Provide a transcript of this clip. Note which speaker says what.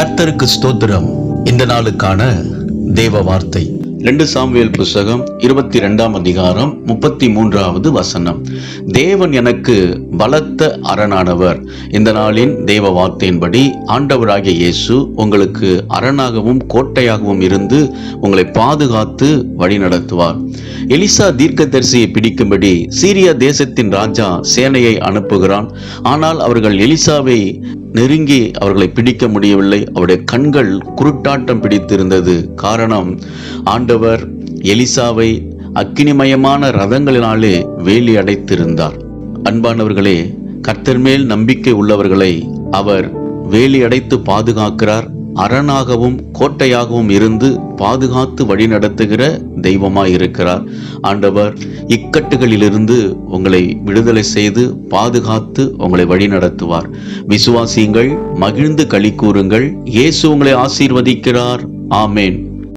Speaker 1: கர்த்தருக்கு ஸ்தோத்திரம். இந்த நாளுக்கான தேவ வார்த்தை. ரெண்டு சாம்வேல் புஸ்தகம் இருபத்தி ரெண்டாம் அதிகாரம் முப்பத்தி மூன்றாவது வசனம். தேவன் எனக்கு பலத்த அரணானவர். இந்த நாளின் தேவ வார்த்தையின்படி ஆண்டவராகிய இயேசு உங்களுக்கு அரணாகவும் கோட்டையாகவும் இருந்து உங்களை பாதுகாத்து வழி நடத்துவார். எலிசா தீர்க்கதரிசியை பிடிக்கும்படி சீரியா தேசத்தின் ராஜா சேனையை அனுப்புகிறான். ஆனால் அவர்கள் எலிசாவை நெருங்கி அவர்களை பிடிக்க முடியவில்லை. அவருடைய கண்கள் குருட்டாட்டம் பிடித்திருந்தது. காரணம் ஆண்டவர் எலிசாவை அக்கினிமயமான ரதங்களினாலே வேலி அடைத்திருந்தார். அன்பானவர்களே கர்த்தர் மேல் நம்பிக்கை உள்ளவர்களை அவர் வேலி அடைத்து பாதுகாக்கிறார். அரணாகவும் கோட்டையாகவும் இருந்து பாதுகாத்து வழிநடத்துகிற தெய்வமாய் இருக்கிறார் ஆண்டவர் இக்கட்டுகளிலிருந்து உங்களை விடுதலை செய்து பாதுகாத்து உங்களை வழிநடத்துவார். விசுவாசியுங்கள் மகிழ்ந்து களி கூறுங்கள். இயேசு உங்களை ஆசீர்வதிக்கிறார். ஆமேன்.